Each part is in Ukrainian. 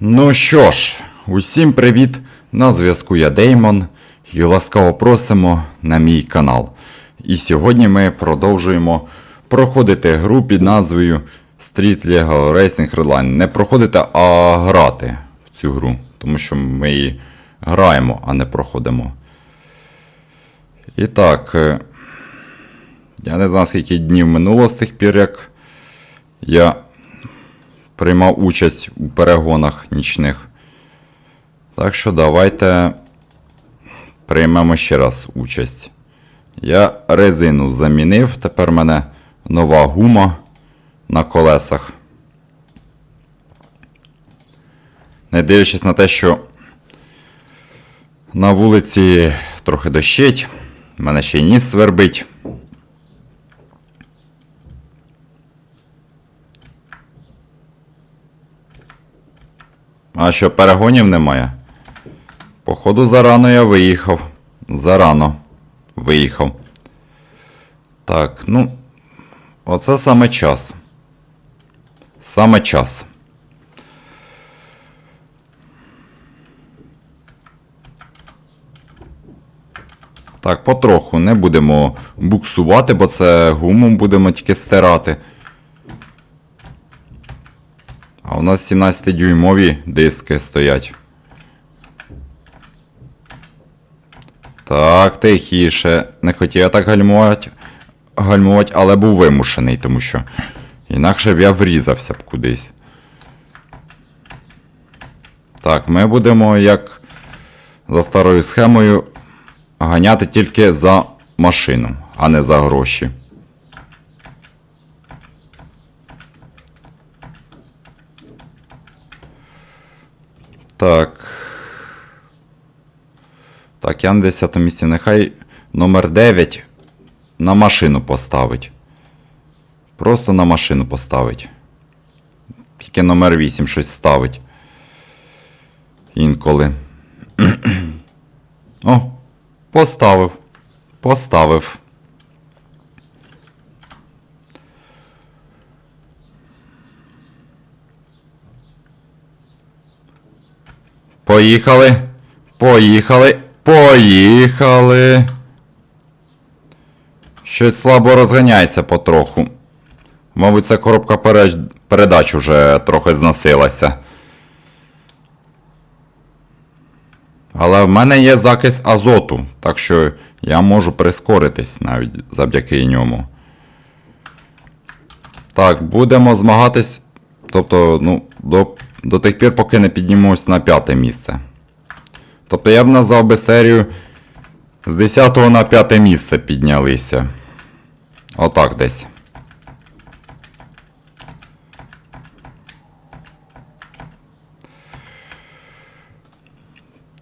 Ну що ж, усім привіт! На зв'язку я Деймон і ласкаво просимо на мій канал. І сьогодні ми продовжуємо проходити гру під назвою Street Legal Racing Redline. Не проходити, а грати в цю гру. Тому що ми її граємо, а не проходимо. І так, е, я не знаю, скільки днів минуло з тих пір, як я приймав участь у перегонах нічних. Так що давайте приймемо ще раз участь. Я резину замінив, тепер в мене нова гума на колесах. Не дивлячись на те, що на вулиці трохи дощить, в мене ще ніс свербить. А що, перегонів немає? Походу, зарано я виїхав. Зарано виїхав. Так, ну. Оце саме час. Саме час. Так, потроху не будемо буксувати, бо це гумом будемо тільки стирати. А у нас 17-дюймові диски стоять. Так, тихіше. Не хотів я так гальмувати, гальмувати, але був вимушений, тому що інакше б я врізався б кудись. Так, ми будемо як за старою схемою ганяти тільки за машину, а не за гроші. Так. Так, я на 10 місці. Нехай номер 9 на машину поставить. Просто на машину поставить. Тільки номер 8 щось ставить. Інколи. О, поставив. Поставив. Поїхали. Поїхали. Поїхали. Щось слабо розганяється потроху. Мабуть, ця коробка передач уже трохи зносилася. Але в мене є закись азоту, так що я можу прискоритись навіть завдяки ньому. Так, будемо змагатись. Тобто, ну, до, до тих пір, поки не піднімусь на п'яте місце. Тобто я б назвав би серію з 10 на 5 місце піднялися. Отак десь.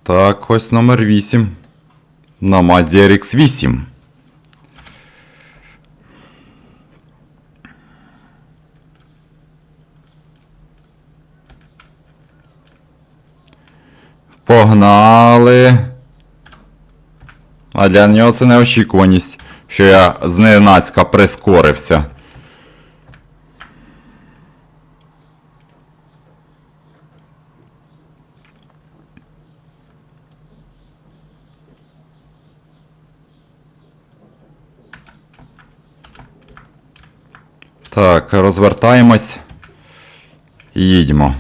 Так, ось номер 8. На Mazda RX-8. Погнали. А для нього це неочікуваність, що я зненацька прискорився. Так, розвертаємось і їдемо.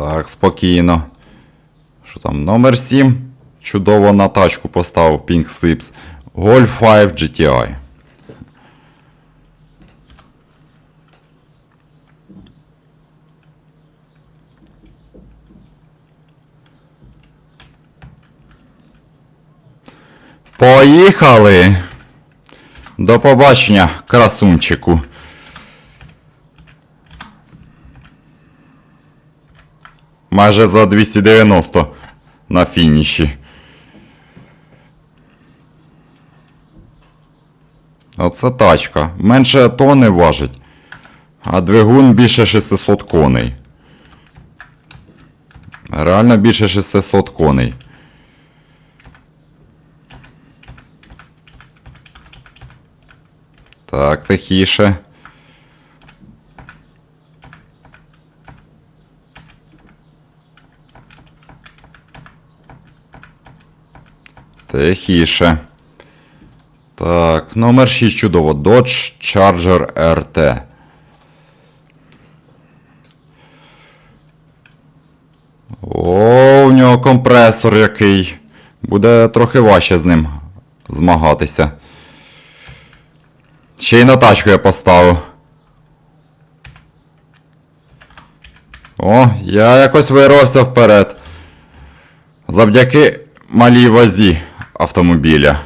Так, спокійно. Що там? Номер 7. Чудово на тачку поставив Pink Slips. Golf 5 GTI. Поїхали! До побачення, красунчику. Майже за 290 на фініші. Оце тачка. Менше тони важить. А двигун більше 600 коней. Реально більше 600 коней. Так, тихіше. Тихіше. Так, номер 6 чудово. Dodge Charger RT. О, у нього компресор який. Буде трохи важче з ним змагатися. Ще й на тачку я поставив. О, я якось вирвався вперед. Завдяки малій вазі автомобіля.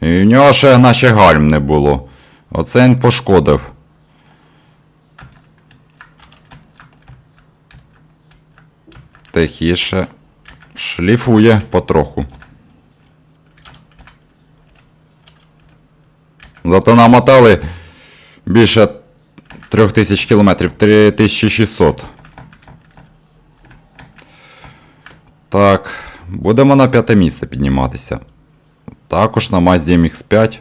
І в нього ще наче гальм не було. Оце він пошкодив. Тихіше. Шліфує потроху. Зато намотали більше 3000 кілометрів, 3600. Так, будемо на п'яте місце підніматися. Також на Mazda MX5.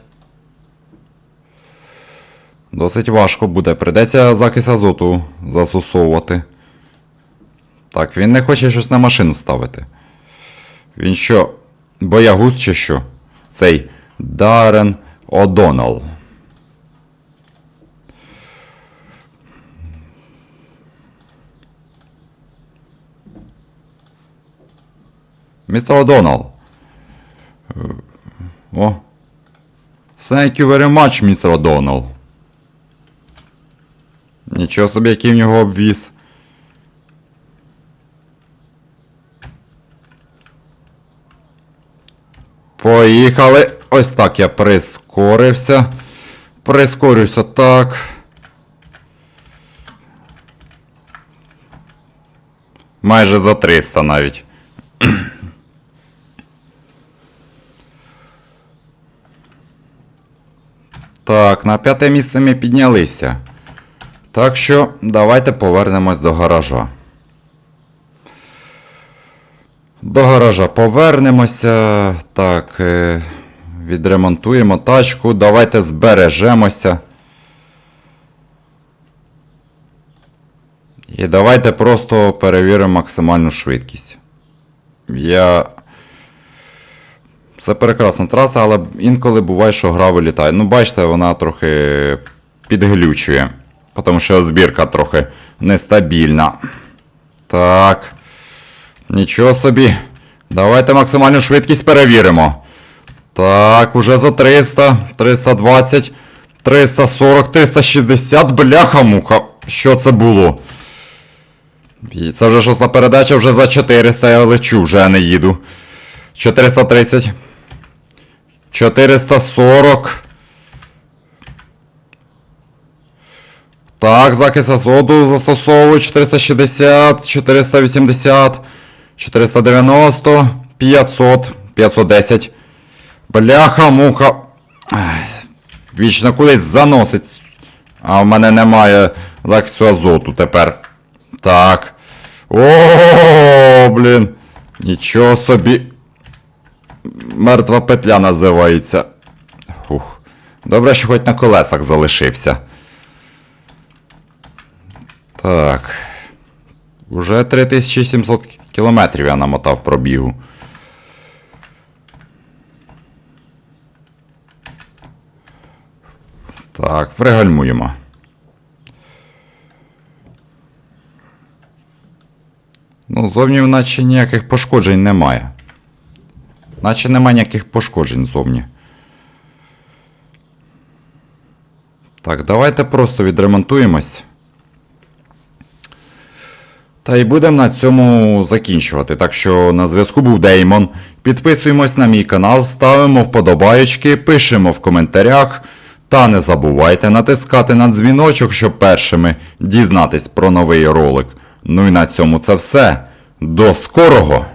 Досить важко буде. Придеться закис азоту засусовувати. Так, він не хоче щось на машину ставити. Він що, боягуз чи що? Цей Дарен О'Доннелл. Містер О'Доннелл. Е, О. Thank you very much, містер О'Доннелл. Нічого собі, який в нього обвіз. Поїхали. Ось так я прискорився. Прискорюся так. Майже за 300 навіть. Так, на п'яте місце ми піднялися. Так що давайте повернемось до гаража. До гаража повернемося. Так, е, відремонтуємо тачку. Давайте збережемося. І давайте просто перевіримо максимальну швидкість. Я. Це прекрасна траса, але інколи буває, що гра вилітає. Ну, бачите, вона трохи підглючує. Тому що збірка трохи нестабільна. Так. Нічого собі. Давайте максимальну швидкість перевіримо. Так, уже за 300, 320, 340, 360. Бляха-муха. Що це було? І Це вже шоста передача, вже за 400 я лечу, вже не їду. 430. 440. Так, закис азоту застосовую 460, 480, 490, 500, 510. Бляха, муха. Вічно кудись заносить. А в мене немає захисту азоту тепер. Так. О, блін. Нічого собі. Мертва петля називається. Фух. Добре, що хоч на колесах залишився. Так. Уже 3700 кілометрів я намотав пробігу. Так, пригальмуємо. Ну, зовні наче ніяких пошкоджень немає. Наче немає ніяких пошкоджень зовні. Так, давайте просто відремонтуємось. Та й будемо на цьому закінчувати. Так що на зв'язку був Деймон. Підписуємось на мій канал, ставимо вподобаєчки, пишемо в коментарях. Та не забувайте натискати на дзвіночок, щоб першими дізнатись про новий ролик. Ну і на цьому це все. До скорого!